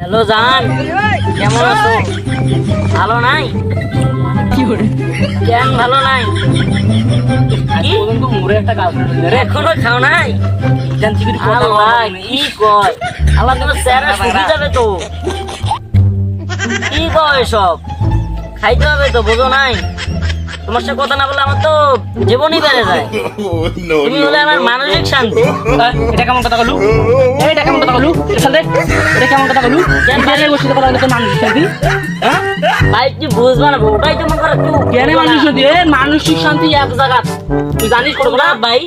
Hello, জান। কেমন আছো? ভালো নাই? কেন ভালো নাই? এখনও খাও নাই? আল্লাহ, কি কয়? আল্লাহ, তোমার স্যারা শুধু যাবে তো। কি কয় সব খাইতে হবে তো, বোঝো নাই? তোমার সাথে কথা না বলে আমার তো জীবনই বেড়ে যায়। তুমি হলে আমার মানসিক শান্তি। এটা কেমন কথা বলু এটা কেমন কথা বলু সাথে এটা কেমন কথা বলু কেন বাইরে? বসে কথা মানসিক শান্তি। হ্যাঁ? ভাই তুই বুঝবা না ওটাই তো মনে করো তুই কেন মানুষ শান্তি? মানসিক শান্তি এক জায়গা। তুই জানিস করব না ভাই।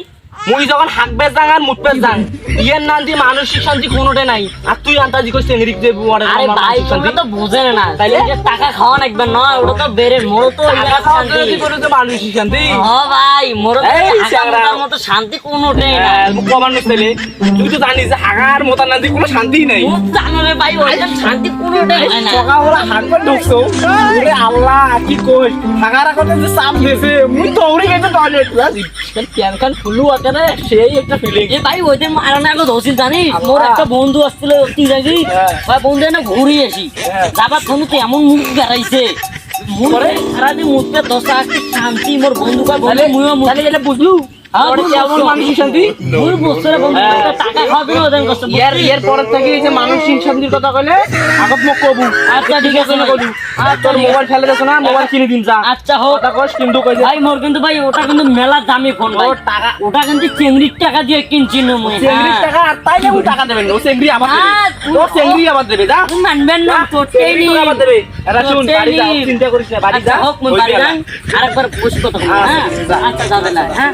মুই যখন হাঁকবে যাং আর মুটবে যাং ইয়ের নাম দিয়ে মানসিক শান্তি কোনোটাই নাই। আর তুই আন্তাজি করছিস এংরিক যে বুয়ারে আরে ভাই তোমরা তো বুঝে না। তাইলে? যে টাকা খাওয়া লাগবে নয় ওটা তো বেড়ে মোড়ো তো টাকা শান্তি। করে যে মানসিক শান্তি। ভাই মোড়ো তো মতো শান্তি কোনোটাই না হ্যাঁ, মুখ তুই তো জানিস যে কোনো শান্তি নেই। খুব জানো রে ভাই ওইটা শান্তি কোনোটাই হয় না। হাঁকবার ঢুকছো ওরে আল্লাহ কি কই? হাগার আগতে যে চাপ দিয়েছে মুই তো গেছে টয়লেট প্যান ফুলু আকারে সেই একটা ফিলিং এ ভাই ওই দিন মারানা আগে ধরছিল জানিস? মোর একটা বন্ধু আসছিল তিরাগি হ্যাঁ। ভাই বন্ধু না ঘুরে আসি। হ্যাঁ। এমন মুখ বেড়াইছে? সারাদিন মুখটা দশটা শান্তি মোর বন্ধু কয় বন্ধু মুইও মুখ বুঝলু? হ্যাঁ, মানসিক হ্যাঁ। শান্তির কথা আগত মোক কবু। আচ্ছা ঠিক আছে না কইলু আচ্ছা তোর মোবাইল ফেলে দেছ না মোবাইল কিনে দিন যা। আচ্ছা হোক। কথা কস কিন্তু কই ভাই মোর কিন্তু ভাই ওটা কিন্তু মেলা দামি ফোন ভাই। টাকা ওটা কিন্তু চেংড়ির টাকা দিয়ে কিনছি না মুই চেংড়ির হ্যাঁ। টাকা আর তাইলে ও টাকা দেবেন ও চেংড়ি আবার দেবে। হ্যাঁ, ও চেংড়ি আবার দেবে যা। মানবেন না তোরটাই চেংড়ি নি তোকে আবার দেবে। এরা শুন বাড়ি যা চিন্তা করিস না বাড়ি যা। আচ্ছা হোক বাড়ি। আরেকবার বসে কথা আচ্ছা, হ্যাঁ? আচ্ছা যাবে না হ্যাঁ?